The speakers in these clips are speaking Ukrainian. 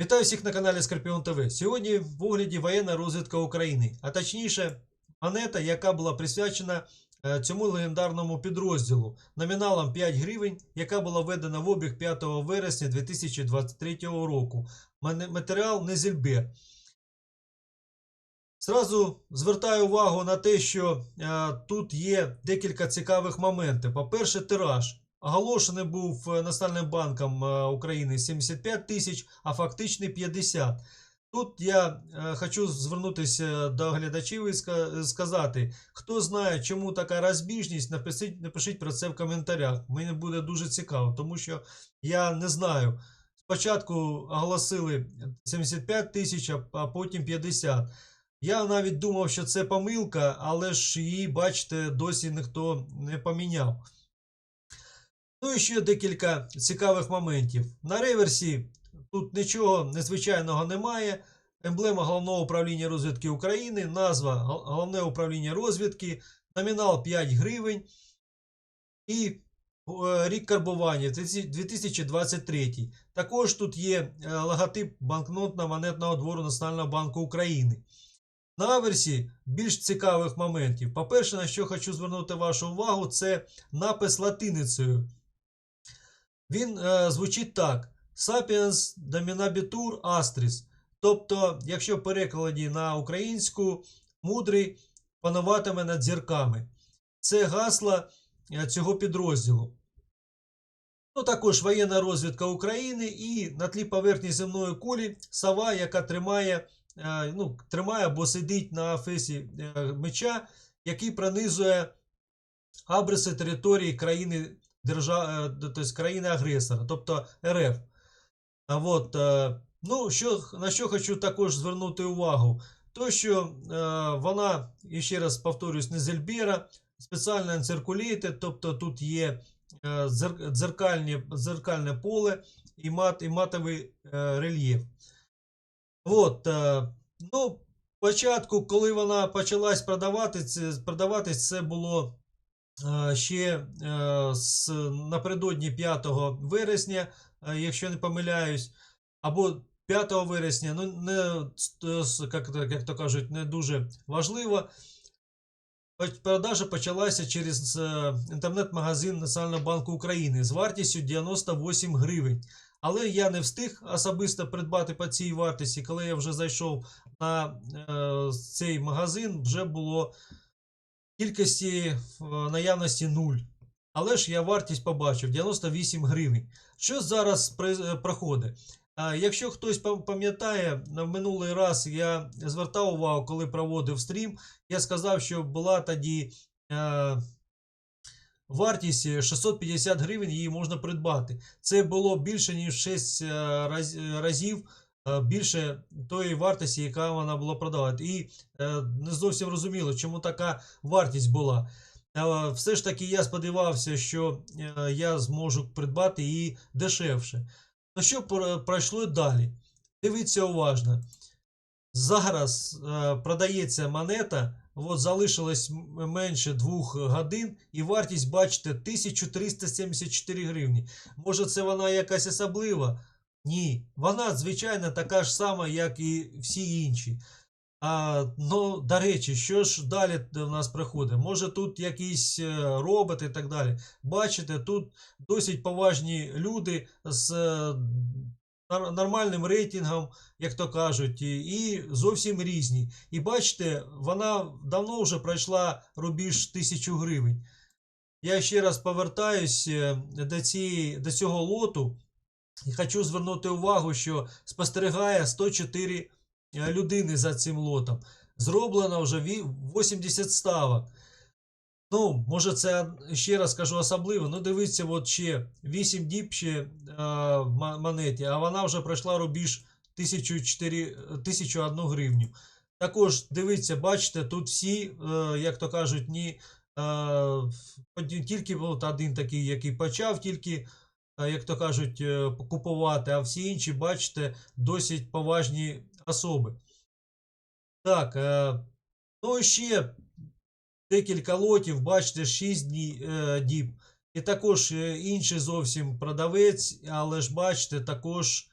Вітаю всіх на каналі Скорпіон ТВ. Сьогодні в огляді воєнна розвідка України, а точніше, монета, яка була присвячена е, цьому легендарному підрозділу номіналом 5 гривень, яка була введена в обіг 5 вересня 2023 року. Матеріал Незельбе. Зразу звертаю увагу на те, що е, тут є декілька цікавих моментів. По-перше, тираж. Оголошений був е, Національним банком е, України 75 тисяч, а фактичний 50. Тут я е, хочу звернутися до глядачів і сказати, хто знає, чому така розбіжність, напишіть, напишіть про це в коментарях. Мені буде дуже цікаво, тому що я не знаю. Спочатку оголосили 75 тисяч, а- а потім 50. Я навіть думав, що це помилка, але ж її, бачите, досі ніхто не поміняв. Ну і ще декілька цікавих моментів. На реверсі тут нічого незвичайного немає. Емблема Головного управління розвідки України, назва Гол- Головне управління розвідки, номінал 5 гривень і е, рік карбування 2023. Також тут є е, логотип банкнотно-монетного двору Національного банку України. На аверсі більш цікавих моментів. По-перше, на що хочу звернути вашу увагу, це напис латиницею. Він е, звучить так: Sapiens dominabitur astris. Тобто, якщо в перекладі на українську, мудрий пануватиме над зірками. Це гасло е, цього підрозділу. Ну, також воєнна розвідка України і на тлі поверхні земної кулі сова, яка тримає, е, ну, тримає або сидить на фесі е, меча, який пронизує абриси території країни держа... е, тобто країни-агресора, тобто РФ. А от, е, ну, що, на що хочу також звернути увагу, то що е, вона, і ще раз повторюсь, не Зельбера, спеціально Uncirculated, тобто тут є е, дзеркальне поле і, мат, і матовий рельєф. От, ну, спочатку, коли вона почалась продавати, це, продаватись, це було ще е, з, напередодні 5 вересня, е, якщо не помиляюсь, або 5 вересня, ну не як, як то кажуть, не дуже важливо. Продажа почалася через е, інтернет-магазин Національного банку України з вартістю 98 гривень. Але я не встиг особисто придбати по цій вартості. Коли я вже зайшов на е, цей магазин, вже було кількості наявності 0. Але ж я вартість побачив 98 гривень. Що зараз е, проходить? Якщо хтось пам'ятає, на минулий раз я звертав увагу, коли проводив стрім, я сказав, що була тоді е, вартість 650 гривень, її можна придбати. Це було більше, ніж 6 е, раз- е, разів е, більше тої вартості, яка вона була продавати. І е, не зовсім розуміло, чому така вартість була. Е, Все ж таки я сподівався, що е, я зможу придбати її дешевше. Ну що пройшло далі? Дивіться уважно. Зараз е, продається монета, от залишилось менше двох годин, і вартість, бачите, 1374 гривні. Може, це вона якась особлива? Ні, вона звичайно така ж сама, як і всі інші. А, ну, до речі, що ж далі у нас приходить? Може тут якісь е, роботи і так далі. Бачите, тут досить поважні люди з е, нормальним рейтингом, як то кажуть, і, зовсім різні. І бачите, вона давно вже пройшла рубіж 1000 гривень. Я ще раз повертаюсь е, до, до цього лоту і хочу звернути увагу, що спостерігає 104 е, людини за цим лотом. Зроблено вже 80 ставок. Ну, може, це ще раз кажу особливо. Ну, дивіться, от ще 8 діб ще е, монеті, а вона вже пройшла рубіж 1004, 1001 гривню. Також дивіться, бачите, тут всі, е, як то кажуть, ні, е, тільки от один такий, який почав, тільки, е, як то кажуть, е, купувати, а всі інші, бачите, досить поважні особи. Так, е, ну і ще декілька лотів, бачите, 6 дні, е, діб. І також е, інший зовсім продавець, але ж бачите, також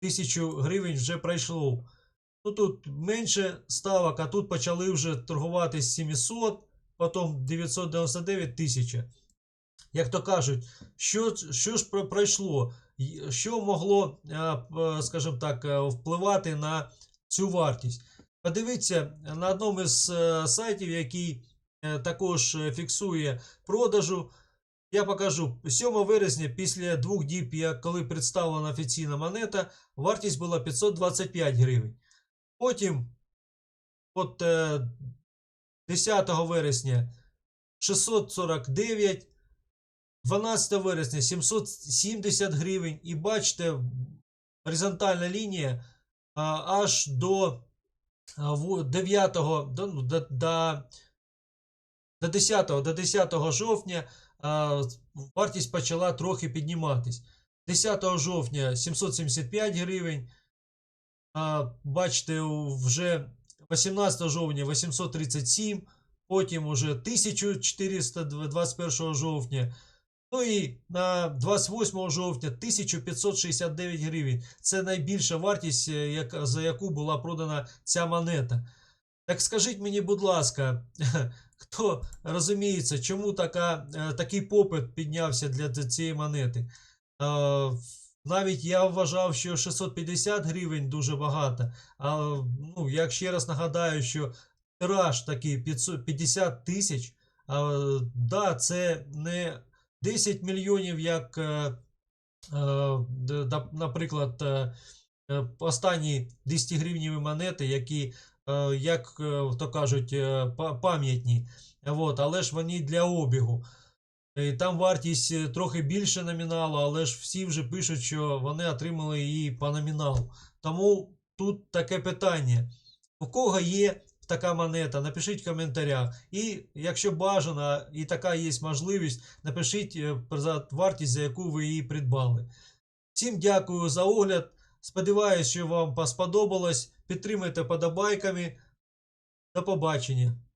тисячу гривень вже пройшло. Ну тут менше ставок, а тут почали вже торгувати з 700, потім 999 тисяча. Як то кажуть, що, що ж пройшло? Що могло, е, скажімо так, е, впливати на цю вартість? Подивіться на одному із е, сайтів, який також фіксує продажу. Я покажу 7 вересня, після двох діб, коли представлена офіційна монета, вартість була 525 гривень. Потім, от е, 10 вересня 649, 12 вересня 770 гривень. І бачите, горизонтальна лінія а, аж до 9, до, ну, до, до, до 10, до 10 жовтня а, вартість почала трохи підніматись. 10 жовтня 775 гривень. А, бачите, вже 18 жовтня 837, потім уже 1421 жовтня. Ну і на 28 жовтня 1569 гривень. Це найбільша вартість, е, як, за яку була продана ця монета. Так скажіть мені, будь ласка, хто розуміється, чому така, е, такий попит піднявся для цієї монети? Е, Навіть я вважав, що 650 гривень дуже багато. А ну, я ще раз нагадаю, що тираж такий 500 50 тисяч. Да, це не 10 мільйонів, як, е, е, наприклад, е, останні 10 гривневі монети, які, як то кажуть, пам'ятні. Але ж вони для обігу. І там вартість трохи більше номіналу, але ж всі вже пишуть, що вони отримали її по номіналу. Тому тут таке питання: у кого є така монета, напишіть в коментарях. І якщо бажано і така є можливість, напишіть е, вартість, за яку ви її придбали. Всім дякую за огляд. Сподіваюсь, що вам сподобалось. Підтримайте подобайками. До побачення.